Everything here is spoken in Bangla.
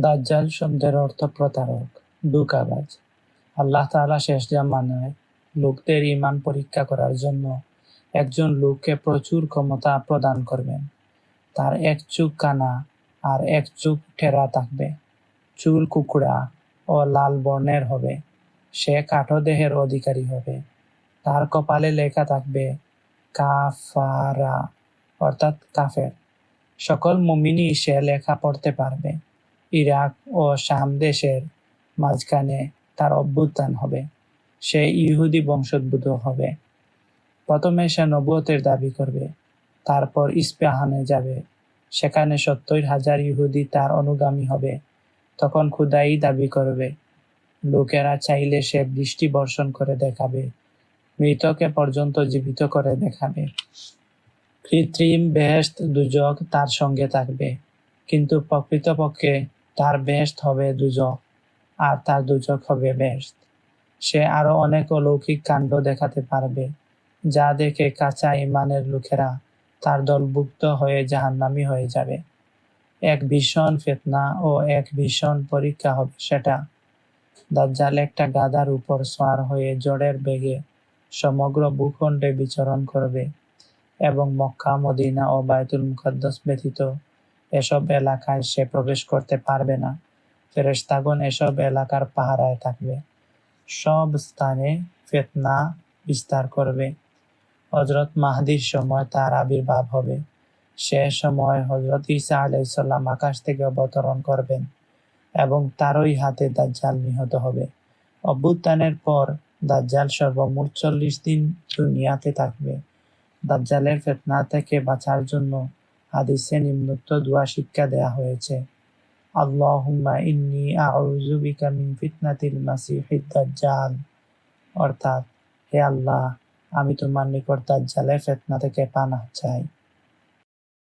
দাজ্জাল শব্দের অর্থ প্রতারক, দুকাবাজ। আল্লাহ তাআলা শেষ জামানায় লোকদের ইমান পরীক্ষা করার জন্য একজন লোককে প্রচুর ক্ষমতা প্রদান করবেন। তার এক চুপ কানা আর এক চুপ ঠেরা থাকবে। চুল কুকুড়া ও লাল বর্ণের হবে। সে কাঠো দেহের অধিকারী হবে। তার কপালে লেখা থাকবে, কাফারা, অর্থাৎ কাফের। সকল মুমিনই সে লেখা পড়তে পারবে। ইরাক ও শাম দেশের মাঝখানে তার অভ্যুত্থান হবে। সে ইহুদি বংশোদ্ভূত হবে। প্রথমে সে নবুয়তের দাবি করবে, তারপর ইস্পাহানে যাবে। সেখানে সত্তর হাজার ইহুদি তার অনুগামী হবে। তখন খুদাই দাবি করবে, লোকেরা চাইলে সে বৃষ্টি বর্ষণ করে দেখাবে, মৃতকে পর্যন্ত জীবিত করে দেখাবে। কৃত্রিম বেহেস্ত দুজক তার সঙ্গে থাকবে, কিন্তু প্রকৃতপক্ষে তার বেস্ট হবে দুজক আর তার দুজক হবে বেস্ট। সে আরও অনেক অলৌকিক কাণ্ড দেখাতে পারবে, যা দেখে কাঁচা ইমানের লোকেরা তার দলভুক্ত হয়ে জাহান্নামি হয়ে যাবে। এক ভীষণ ফেতনা ও এক ভীষণ পরীক্ষা হবে সেটা। দাজ্জাল একটা গাদার উপর সোয়ার হয়ে জড়ের বেগে সমগ্র ভূখণ্ডে বিচরণ করবে এবং মক্কা, মদিনা ও বায়তুল মুকাদ্দাস ব্যতীত এসব এলাকায় সে প্রবেশ করতে পারবে না। ফেরেশতাগণ এসব এলাকার পাহারায় থাকবে। সব স্থানে ফেতনা বিস্তার করবে। হজরত মাহদির সময় তার আবির্ভাব হবে। সে সময় হজরত ইসা আলাইসাল্লাম আকাশ থেকে অবতরণ করবেন এবং তারই হাতে দাজ্জাল নিহত হবে। অভ্যুত্থানের পর দাজ্জাল সর্বমোট চল্লিশ দিন দুনিয়াতে থাকবে। দাজ্জালের ফেতনা থেকে বাঁচার জন্য হাদিসে নিম্নোক্ত দোয়া শিক্ষা দেয়া হয়েছে। আল্লাহুম্মা ইন্নি আউযু বিকা মিন ফিতনাতিল মাসিহিদ দাজ্জাল। অর্থাৎ, হে আল্লাহ, আমি তোমার নিকট দাজ্জালের ফেতনা থেকে পানাহ চাই।